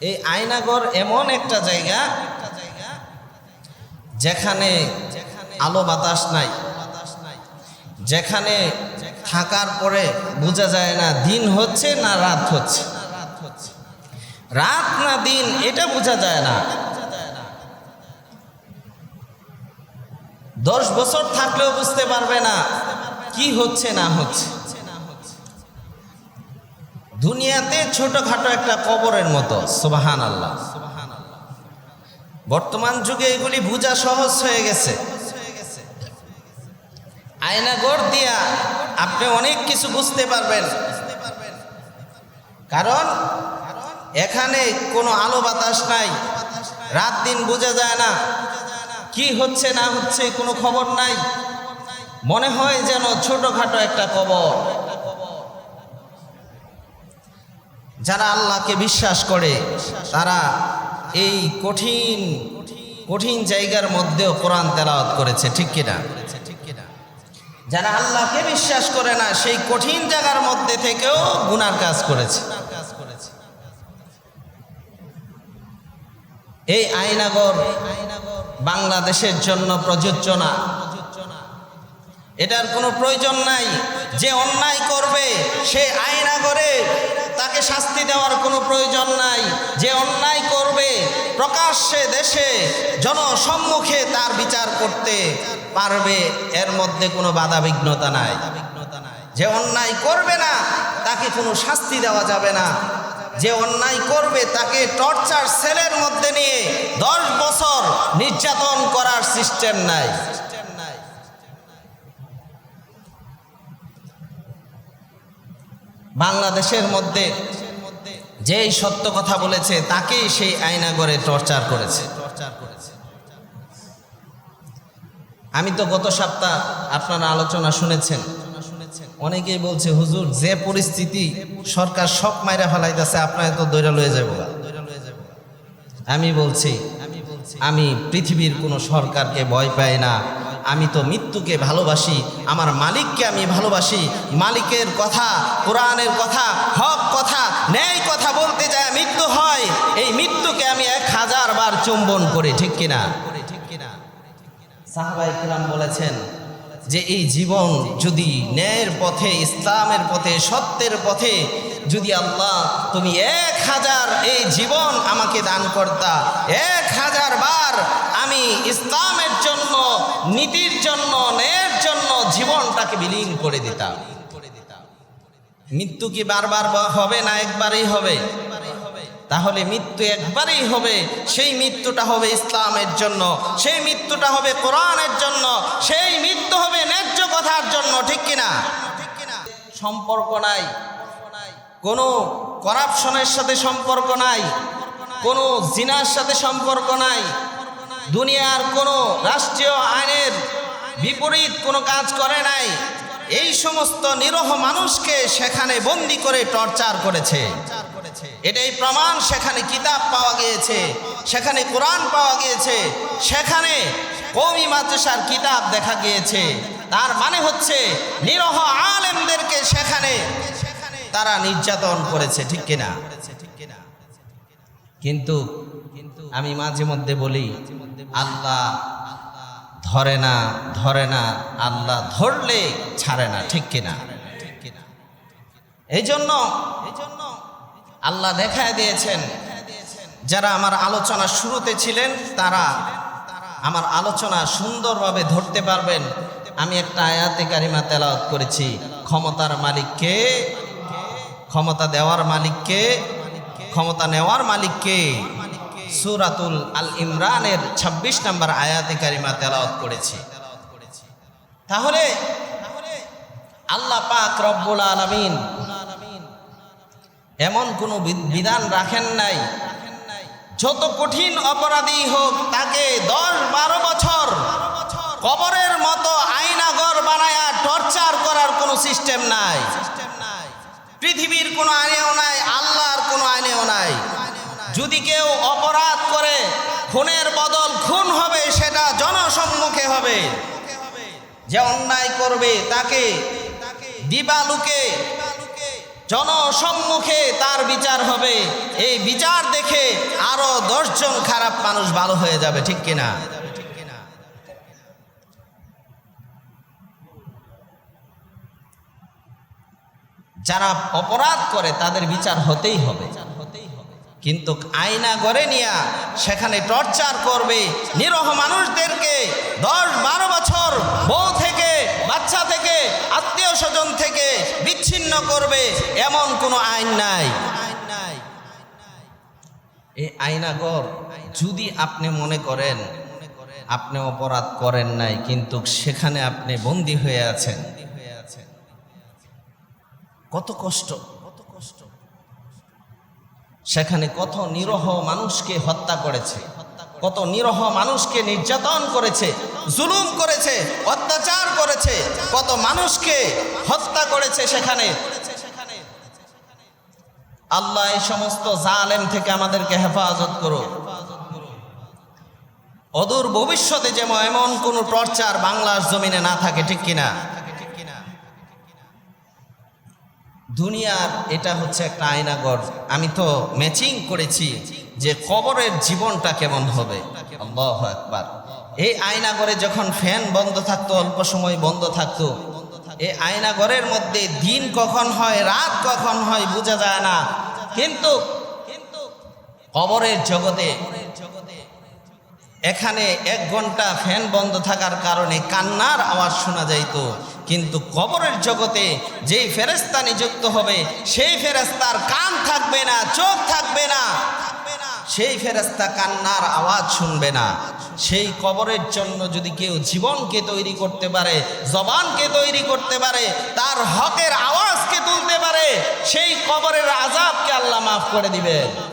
এই আয়নাগর এমন একটা জায়গা যেখানে আলো বাতাস নাই। যেখানে থাকার পরে বোঝা যায় না দিন হচ্ছে না রাত হচ্ছে। রাত না দিন এটা বোঝা যায় না। দশ বছর থাকলেও বুঝতে পারবে না কি হচ্ছে না হচ্ছে। দুনিয়াতে ছোটখাটো একটা কবরের মতো সুবাহান আল্লাহ বর্তমান যুগে এগুলি বোঝা সহজ হয়ে গেছে। আয়না আয়নাগর দিয়া আপনি অনেক কিছু বুঝতে পারবেন। কারণ এখানে কোনো আলো বাতাস নাই, রাত দিন বোঝা যায় না, কি হচ্ছে না হচ্ছে কোনো খবর নাই। মনে হয় যেন ছোটখাটো একটা কবর। যারা আল্লাহকে বিশ্বাস করে, তারা এই কঠিন কঠিন জায়গার মধ্যেও কোরআন তেলাওয়াত করেছে, ঠিক কিনা? যারা আল্লাহকে বিশ্বাস করে না, সেই কঠিন জায়গার মধ্যে থেকেও গুনার কাজ করেছে। এই আইনাগর বাংলাদেশের জন্য প্রযোজ্য না। এটার কোনো প্রয়োজন নাই। যে অন্যায় করবে, সে আইনাগরে তাকে শাস্তি দেওয়ার কোনো প্রয়োজন নাই। যে অন্যায় করবে, প্রকাশ্যে দেশে, জনসম্মুখে তার বিচার করতে পারবে, এর মধ্যে কোনো বাধা বিঘ্নতা নাই। যে অন্যায় করবে না, তাকে কোনো শাস্তি দেওয়া যাবে না। যে অন্যায় করবে, তাকে টর্চার সেলের মধ্যে নিয়ে দশ বছর নির্যাতন করার সিস্টেম নাই। বাংলাদেশের মধ্যে যেই সত্য কথা বলেছে, তাকেই সেই করেছে টর্চার করেছে। আমি তো গত সপ্তাহ আপনার আলোচনা শুনেছেন। অনেকেই বলছে, হুজুর, যে পরিস্থিতি সরকার সব মাইরা ফেলাইতেছে, আপনার তো দৈরা লয়ে যাব আমি বলছি, আমি পৃথিবীর কোনো সরকারকে ভয় পাই না। আমি তো মৃত্যুকে ভালোবাসি, আমার মালিককে আমি ভালোবাসি, মালিকের কথা, কোরআনের কথা, হক কথা, ন্যায় কথা বলতে যায়, মৃত্যু হয়। এই মৃত্যুকে আমি এক হাজার বার চুম্বন করি, ঠিক কিনা? সাহাবাই কিরাম বলেছেন যে এই জীবন যদি ন্যায়ের পথে, ইসলামের পথে, সত্যের পথে যদি আল্লাহ তুমি এক হাজার এই জীবন আমাকে দান করতা, এক হাজার বার আমি ইসলামের জন্য, নীতির জন্য, ন্যায়ের জন্য জীবনটাকে বিলীন করে দিতাম। মৃত্যু কি বারবার হবে না একবারেই হবে? তাহলে মৃত্যু একবারেই হবে, সেই মৃত্যুটা হবে ইসলামের জন্য, সেই মৃত্যুটা হবে কোরআনের জন্য, সেই মৃত্যু হবে ন্যায্য কথার জন্য, ঠিক কিনা? সম্পর্ক নাই। কোনো করাপশনের সাথে সম্পর্ক নাই, কোনো জিনার সাথে সম্পর্ক নাই। দুনিয়ার কোনো রাষ্ট্রীয় আইনের বিপরীত কোনো কাজ করে নাই। এই সমস্ত নিরহ মানুষকে সেখানে বন্দি করে টর্চার করেছে। এটাই প্রমাণ, সেখানে কিতাব পাওয়া গিয়েছে, সেখানে কোরআন পাওয়া গিয়েছে, সেখানে কৌমি মাদ্রাসার কিতাব দেখা গিয়েছে। তার মানে হচ্ছে, নিরহ আলেমদেরকে সেখানে তারা নির্যাতন করেছে, ঠিক কিনা? কিন্তু আমি মাঝে মধ্যে বলি, আল্লাহ ধরে না ধরে না, আল্লাহ ধরলে ছাড়ে না, ঠিক কিনা? এই জন্য আল্লাহ দেখায় দিয়েছেন, যারা আমার আলোচনা শুরুতে ছিলেন, তারা আমার আলোচনা সুন্দরভাবে ধরতে পারবেন। আমি একটা আয়াতে কারিমা তেলাওয়াত করেছি, ক্ষমতার মালিককে ক্ষমতা দেওয়ার মালিককে, ক্ষমতা নেওয়ার মালিককে সুরাতুল আল ইমরানের ২৬ নম্বর আয়াতে কারিমা তেলাওয়াত করেছি। তাহলে আল্লাহ পাক রব্বুল আলমিন এমন কোনো বিধান রাখেন নাই। যত কঠিন অপরাধী হোক, তাকে দশ বারো বছর কবরের মতো আইনাগর বানায়া টর্চার করার কোনো সিস্টেম নাই। পৃথিবীর কোনো আইনেও নাই, আল্লাহর কোনো আইনেও নাই। যদি কেউ অপরাধ করে, খুনের বদল খুন হবে, সেটা জনসম্মুখে হবে। যে অন্যায় করবে, তাকে দিবালুকে জনসম্মুখে তার বিচার হবে। এই বিচার দেখে আরও দশজন খারাপ মানুষ ভালো হয়ে যাবে, ঠিক কিনা? যারা অপরাধ করে, তাদের বিচার হতেই হবে। কিন্তু আয়না গড়ে নিয়া সেখানে টর্চার করবে নিরহ মানুষদেরকে দশ বারো বছর বউ থেকে, বাচ্চা থেকে, আত্মীয় স্বজন থেকে বিচ্ছিন্ন করবে এমন কোনো আইন নাই। এই আইনাগর যদি আপনি মনে করেন, আপনি অপরাধ করেন নাই, কিন্তু সেখানে আপনি বন্দী হয়ে আছেন। কত কষ্ট। কত কষ্ট সেখানে কত নিরহ মানুষকে হত্যা করেছে। কত নিরহ মানুষকে নির্যাতন করেছে, জুলুম করেছে, অত্যাচার করেছে, কত মানুষকে হত্যা করেছে সেখানে। আল্লাহ এই সমস্ত জালেম থেকে আমাদেরকে হেফাজত করো অদূর ভবিষ্যতে যেমন এমন কোনো টর্চার বাংলার জমিনে না থাকে, ঠিক কিনা? দুনিয়ার এটা হচ্ছে একটা আয়নাগর আমি তো ম্যাচিং করেছি যে কবরের জীবনটা কেমন হবে। আকবার। এই আয়নাগরে যখন ফ্যান বন্ধ থাকতো, অল্প সময় বন্ধ থাকতো, এই আয়নাগরের মধ্যে দিন কখন হয়, রাত কখন হয়, বোঝা যায় না। কিন্তু কবরের জগতে এখানে এক ঘণ্টা ফ্যান বন্ধ থাকার কারণে কান্নার আওয়াজ শোনা যাইত। কিন্তু কবরের জগতে যেই ফেরেস্তা নিযুক্ত হবে, সেই ফেরেস্তার কান থাকবে না, চোখ থাকবে না। সেই ফেরেস্তা কান্নার আওয়াজ শুনবে না। সেই কবরের জন্য যদি কেউ জীবনকে তৈরি করতে পারে, জবানকে তৈরি করতে পারে, তার হকের আওয়াজকে তুলতে পারে, সেই কবরের আজাবকে আল্লাহ মাফ করে দিবেন।